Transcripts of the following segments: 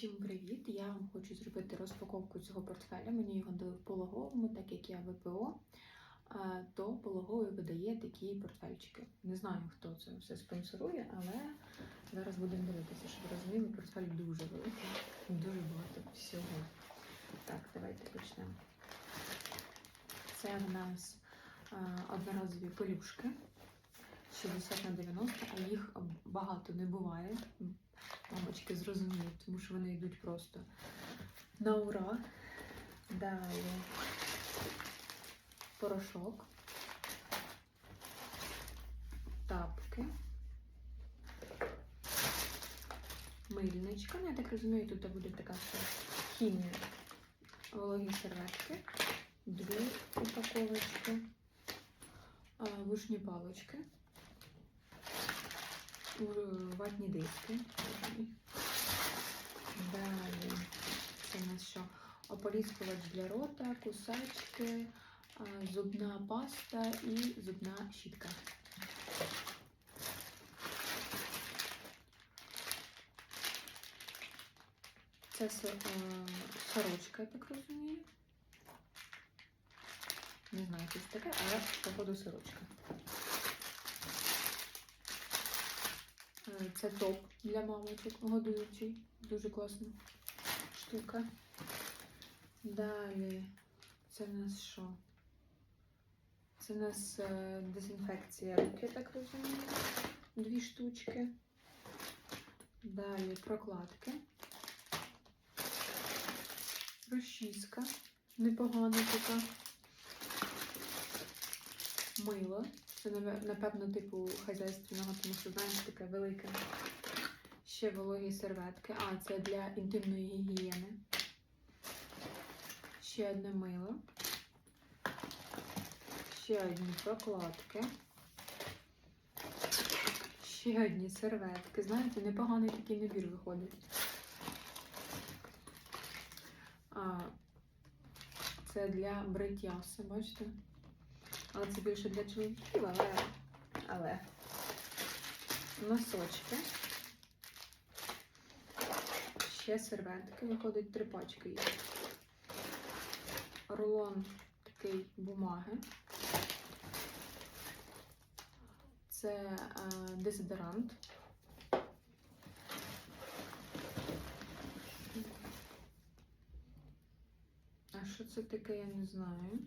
Усім привіт! Я вам хочу зробити розпаковку цього портфеля. Мені його дали в пологовому, так як я ВПО, то пологовий видає такі портфельчики. Не знаю, хто це все спонсорує, але зараз будемо дивитися, щоб розуміли, портфель дуже великий, дуже багато всього. Так, давайте почнемо. Це в нас одноразові пелюшки 60 на 90, а їх багато не буває. Мамочки зрозуміють, тому що вони йдуть просто на ура. Далі порошок, тапки, мильничка. Ну, я так розумію, тут буде така хімія, вологі серветки, дві упаковочки, а, вушні палочки. Ватні диски. Далі це у нас що? Ополіскувач для рота, кусачки, зубна паста і зубна щітка. Це е, сорочка, я так розумію. Не знаю, що це таке, але походу сорочка. Е, Це топ для мамочок годуючий. Дуже класна штука. Далі це в нас що? Це в нас е, дезінфекція рук, я так розумію. Дві штучки. Далі прокладки. Розчіска. Непогана така. Мило. Це, напевно, типу хазяйственного, тому що, знаєш, таке велике. Ще вологі серветки. А, це для інтимної гігієни. Ще одне мило. Ще одні прокладки. Ще одні серветки. Знаєте, непоганий такий набір виходить. А, це для бриття все, бачите? Але це більше для чоловіків, але, але носочки. Ще серветки, виходить три пачки їх. Рулон такий бумаги. Це е, дезодорант. А що це таке, я не знаю.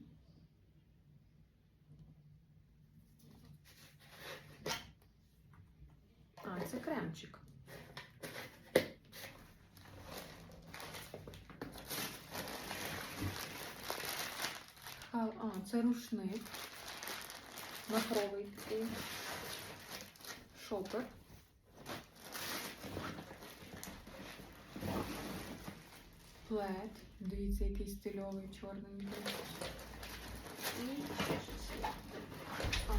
А, це кремчик. А, а, це рушник. Махровий такий. Шопер. Плед. Дивіться, який стильовий, чорненький. І. А,